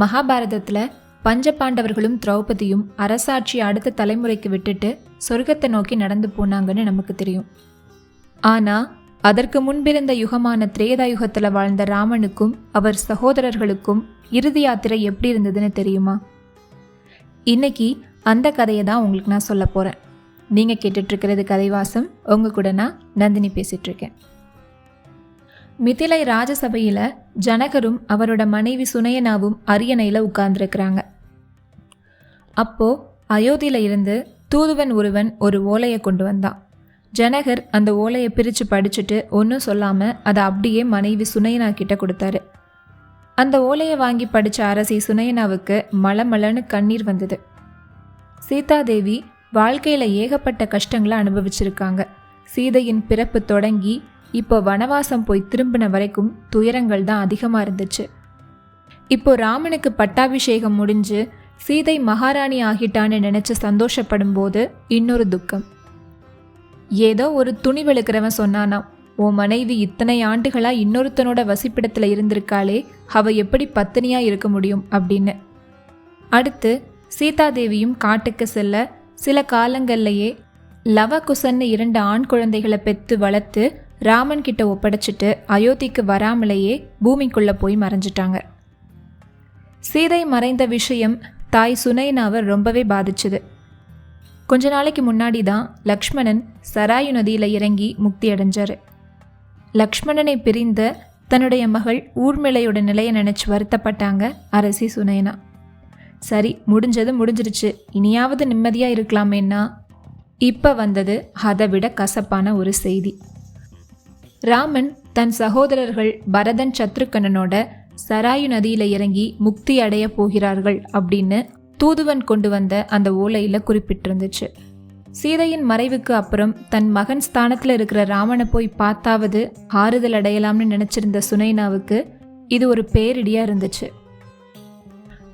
மகாபாரதத்தில் பஞ்சபாண்டவர்களும் திரௌபதியும் அரசாட்சி அடுத்த தலைமுறைக்கு விட்டுட்டு சொர்க்கத்தை நோக்கி நடந்து போனாங்கன்னு நமக்கு தெரியும். ஆனால் அதற்கு முன்பிருந்த யுகமான திரேதா யுகத்தில் வாழ்ந்த ராமனுக்கும் அவர் சகோதரர்களுக்கும் இறுதி யாத்திரை எப்படி இருந்ததுன்னு தெரியுமா? இன்னைக்கு அந்த கதையை தான் உங்களுக்கு நான் சொல்ல போகிறேன் நீங்கள் கேட்டுட்ருக்கிறது கதைவாசம். உங்கள் கூட நான் நந்தினி பேசிகிட்ருக்கேன் மிதிலை ராஜசபையில் ஜனகரும் அவரோட மனைவி சுனையனாவும் அரியணையில் உட்கார்ந்துருக்கிறாங்க. அப்போ அயோத்தியில இருந்து தூதுவன் ஒருவன் ஒரு ஓலையை கொண்டு வந்தான். ஜனகர் அந்த ஓலையை பிரித்து படிச்சுட்டு ஒன்றும் சொல்லாமல் அதை அப்படியே மனைவி சுனையனா கிட்ட கொடுத்தாரு. அந்த ஓலையை வாங்கி படித்த அரசி சுனையனாவுக்கு மலமலன்னு கண்ணீர் வந்தது. சீதாதேவி வாழ்க்கையில் ஏகப்பட்ட கஷ்டங்களை அனுபவிச்சிருக்காங்க. சீதையின் பிறப்பு தொடங்கி இப்போ வனவாசம் போய் திரும்பின வரைக்கும் துயரங்கள் தான் அதிகமாக இருந்துச்சு. இப்போ ராமனுக்கு பட்டாபிஷேகம் முடிஞ்சு சீதை மகாராணி ஆகிட்டான்னு நினச்சி சந்தோஷப்படும் போது இன்னொரு துக்கம். ஏதோ ஒரு துணி வெளுக்கிறவன் சொன்னானா உன் மனைவி இத்தனை ஆண்டுகளாக இன்னொருத்தனோட வசிப்பிடத்தில் இருந்திருக்காளே அவ எப்படி பத்தினியாக இருக்க முடியும்? அப்படின்னு. அடுத்து சீதாதேவியும் காட்டுக்கு செல்ல சில காலங்கள்லயே லவகுசன்னு இரண்டு ஆண் குழந்தைகளை பெற்று வளர்த்து ராமன் கிட்ட ஒப்படைச்சிட்டு அயோத்திக்கு வராமலேயே பூமிக்குள்ளே போய் மறைஞ்சிட்டாங்க. சீதை மறைந்த விஷயம் தாய் சுனைனாவை ரொம்பவே பாதிச்சுது. கொஞ்ச நாளைக்கு முன்னாடி தான் லக்ஷ்மணன் சராயு நதியில் இறங்கி முக்தி அடைஞ்சார். லக்ஷ்மணனை பிரிந்த தன்னுடைய மகள் ஊர்மிளையோட நிலையை நினச்சி வருத்தப்பட்டாங்க அரசி சுனைனா சரி முடிஞ்சது முடிஞ்சிருச்சு. இனியாவது நிம்மதியாக இருக்கலாமேன்னா இப்போ வந்தது அதை விட கசப்பான ஒரு செய்தி. ராமன் தன் சகோதரர்கள் பரதன் சத்ருக்கண்ணனோட சராயு நதியில இறங்கி முக்தி அடைய போகிறார்கள் அப்படின்னு தூதுவன் கொண்டு வந்த அந்த ஓலையில குறிப்பிட்டிருந்துச்சு. சீதையின் மறைவுக்கு அப்புறம் தன் மகன் ஸ்தானத்தில் இருக்கிற ராமனை போய் பார்த்தாவது ஆறுதல் அடையலாம்னு நினைச்சிருந்த சுனைனாவுக்கு இது ஒரு பேரிடியா இருந்துச்சு.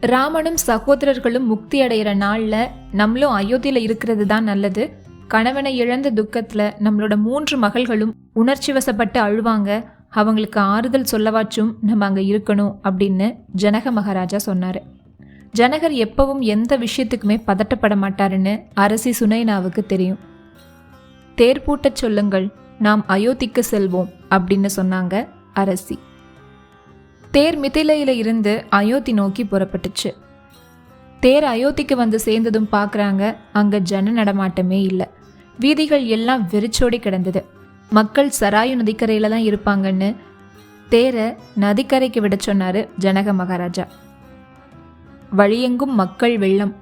ராமனும் சகோதரர்களும் முக்தி அடைகிற நாளில் நம்மளும் அயோத்தியில் இருக்கிறது தான் நல்லது. கணவனை இழந்த துக்கத்தில் நம்மளோட மூன்று மகள்களும் உணர்ச்சி வசப்பட்டு அழுவாங்க. அவங்களுக்கு ஆறுதல் சொல்லவாச்சும் நம்ம அங்கே இருக்கணும் அப்படின்னு ஜனக மகாராஜா சொன்னார். ஜனகர் எப்பவும் எந்த விஷயத்துக்குமே பதட்டப்பட மாட்டாருன்னு அரசி சுனைனாவுக்கு தெரியும். தேர் பூட்டச் சொல்லுங்கள் நாம் அயோத்திக்கு செல்வோம் அப்படின்னு சொன்னாங்க அரசி. தேர் மிதிலையில இருந்து அயோத்தி நோக்கி புறப்பட்டுச்சு. தேர் அயோத்திக்கு வந்து சேர்ந்ததும் பார்க்குறாங்க அங்கே ஜன நடமாட்டமே இல்லை. வீதிகள் எல்லாம் வெறிச்சோடி கிடந்தது. மக்கள் சராயு நதிக்கரையில் தான் இருப்பாங்கன்னு தேரை நதிக்கரைக்கு விட சொன்னார் ஜனக மகாராஜா. வழியெங்கும் மக்கள் வெள்ளம்.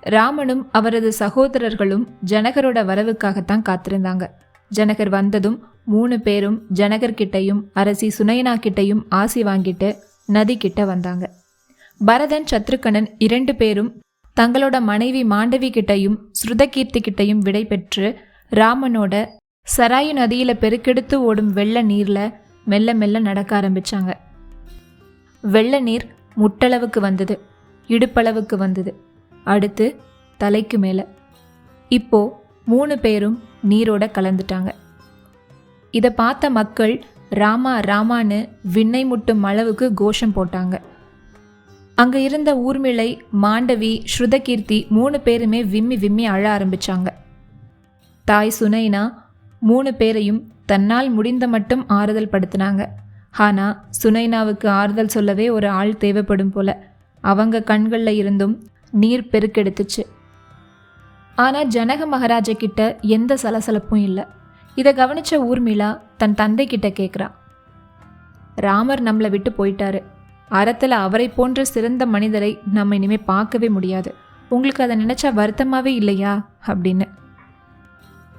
ராமனும் அவரது சகோதரர்களும் ஜனகரோட வரவுக்காகத்தான் காத்திருந்தாங்க. ஜனகர் வந்ததும் மூணு பேரும் ஜனகர் கிட்டையும் அரசி சுனைனா கிட்டையும் ஆசி வாங்கிட்டு நதி கிட்ட வந்தாங்க. பரதன் சத்ருகணன் இரண்டு பேரும் தங்களோட மனைவி மாண்டவி கிட்டையும் ஸ்ருதகீர்த்தி கிட்டையும் விடை பெற்று ராமனோட சராயு நதியில பெருக்கெடுத்து ஓடும் வெள்ள நீர்ல மெல்ல மெல்ல நடக்க ஆரம்பிச்சாங்க. வெள்ள நீர் முட்டளவுக்கு வந்தது இடுப்பளவுக்கு வந்தது. அடுத்து தலைக்கு மேலே. இப்போ மூணு பேரும் நீரோட கலந்துட்டாங்க. இதை பார்த்த மக்கள் ராமா ராமான்னு விண்ணை முட்டும் அளவுக்கு கோஷம் போட்டாங்க. அங்கே இருந்த ஊர்மிளை மாண்டவி ஸ்ருதகீர்த்தி மூணு பேருமே விம்மி விம்மி அழ ஆரம்பிச்சாங்க. தாய் சுனைனா மூணு பேரையும் தன்னால் முடிந்த மட்டும் ஆறுதல் படுத்தினாங்க. ஆனால் சுனைனாவுக்கு ஆறுதல் சொல்லவே ஒரு ஆள் தேவைப்படும் போல அவங்க கண்களில் இருந்தும் நீர் பெருக்கெடுத்துச்சு. ஆனால் ஜனக மகாராஜா கிட்ட எந்த சலசலப்பும் இல்லை. இதை கவனிச்ச ஊர்மிளா தன் தந்தை கிட்ட கேட்குறா ராமர் நம்மளை விட்டு போயிட்டாரு. அறத்தில் அவரை போன்ற சிறந்த மனிதரை நம்ம இனிமே பார்க்கவே முடியாது. உங்களுக்கு அதை நினைச்சா வருத்தமாவே இல்லையா? அப்படின்னு.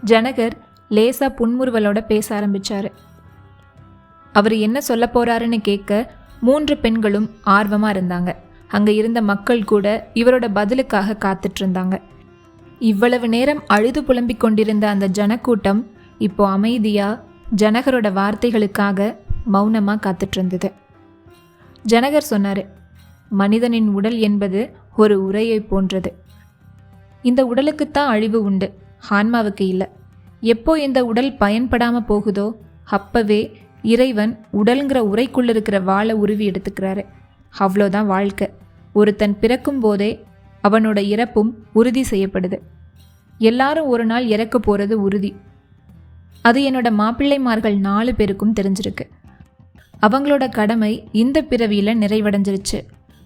ஜனகர் லேசா புன்முறுவலோட பேச ஆரம்பிச்சாரு. அவர் என்ன சொல்ல போறாருன்னு கேட்க மூன்று பெண்களும் ஆர்வமா இருந்தாங்க. அங்க இருந்த மக்கள் கூட இவரோட பதிலுக்காக காத்துட்டு இருந்தாங்க. இவ்வளவு நேரம் அழுது புலம்பிக் கொண்டிருந்த அந்த ஜனக்கூட்டம் இப்போ அமைதியா ஜனகரோட வார்த்தைகளுக்காக மௌனமா காத்துட்டு இருந்தது. ஜனகர் சொன்னார் மனிதனின் உடல் என்பது ஒரு உரையை போன்றது. இந்த உடலுக்குத்தான் அழிவு உண்டு ஆன்மாவுக்கு இல்லை. எப்போ இந்த உடல் பயன்படாமல் போகுதோ அப்பவே இறைவன் உடல்ங்கிற உரைக்குள்ள இருக்கிற வாழை உருவி எடுத்துக்கிறாரு. அவ்வளோதான் வாழ்க்கை. ஒருத்தன் பிறக்கும் போதே அவனோட இறப்பும் உறுதி செய்யப்படுது. எல்லாரும் ஒரு நாள் இறக்க போகிறது உறுதி. அது என்னோட மாப்பிள்ளைமார்கள் நாலு பேருக்கும் தெரிஞ்சிருக்கு. அவங்களோட கடமை இந்த பிறவியில் நிறைவடைஞ்சிருச்சு.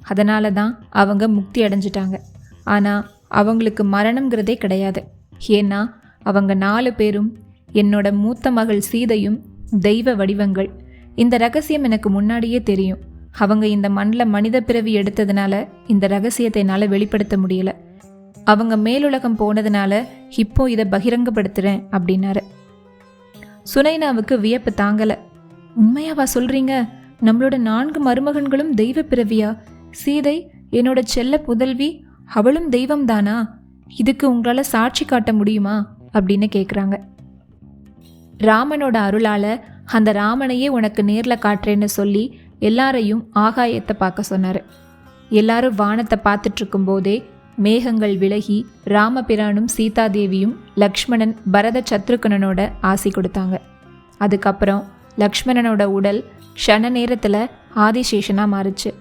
அதனால தான் அவங்க முக்தி அடைஞ்சிட்டாங்க. ஆனால் அவங்களுக்கு மரணம்ங்கிறதே கிடையாது. ஏன்னா அவங்க நாலு பேரும் என்னோட மூத்த மகள் சீதையும் தெய்வ வடிவங்கள். இந்த ரகசியம் எனக்கு முன்னாடியே தெரியும். அவங்க இந்த மண்ணில் மனித பிறவி எடுத்ததுனால இந்த ரகசியத்தை என்னால் வெளிப்படுத்த முடியல. அவங்க மேலுலகம் போனதுனால இப்போ இதை பகிரங்கப்படுத்துகிறேன் அப்படின்னாரு. சுனைனாவுக்கு வியப்பு தாங்கலை. உண்மையாவா சொல்றீங்க? நம்மளோட நான்கு மருமகன்களும் தெய்வ பிறவியா? சீதை என்னோட செல்ல புதல்வி அவளும் தெய்வம் தானா இதுக்கு உங்களால் சாட்சி காட்ட முடியுமா? அப்படின்னு கேட்குறாங்க ராமனோட அருளால அந்த ராமனையே உனக்கு நேரில் காட்டுறேன்னு சொல்லி எல்லாரையும் ஆகாயத்தை பார்க்க சொன்னார். எல்லாரும் வானத்தை பார்த்துட்டு இருக்கும்போதே மேகங்கள் விலகி ராமபிரானும் சீதாதேவியும் லக்ஷ்மணன் பரத சத்ருகனனோட ஆசி கொடுத்தாங்க. அதுக்கப்புறம் லக்ஷ்மணனோட உடல் க்ஷண நேரத்தில் ஆதிசேஷனாக மாறுச்சு.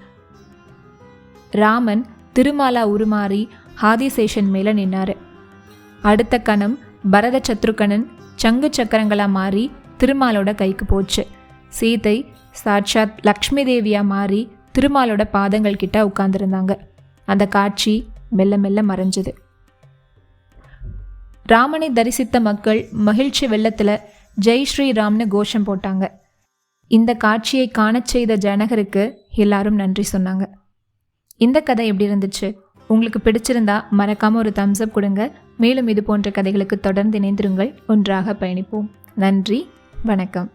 ராமன் திருமாலா உருமாறி ஆதிசேஷன் மேலே நின்னாரு. அடுத்த கணம் பரத சத்ருகணன் சங்கு சக்கரங்களாக மாறி திருமாலோட கைக்கு போச்சு. சீதை சாட்சாத் லக்ஷ்மி தேவியாக மாறி திருமாலோட பாதங்கள் கிட்ட உட்கார்ந்துருந்தாங்க. அந்த காட்சி மெல்ல மெல்ல மறைஞ்சது. ராமனை தரிசித்த மக்கள் மகிழ்ச்சி வெள்ளத்தில் ஜெய் ஸ்ரீராம்னு கோஷம் போட்டாங்க. இந்த காட்சியை காணச் செய்த ஜனகருக்கு எல்லாரும் நன்றி சொன்னாங்க. இந்த கதை எப்படி இருந்துச்சு? உங்களுக்கு பிடிச்சிருந்தா மறக்காம ஒரு தம்ஸ் அப் கொடுங்க. மேலும் இது போன்ற கதைகளுக்கு தொடர்ந்து இணைந்திருங்கள். ஒன்றாக பயணிப்போம். நன்றி வணக்கம்.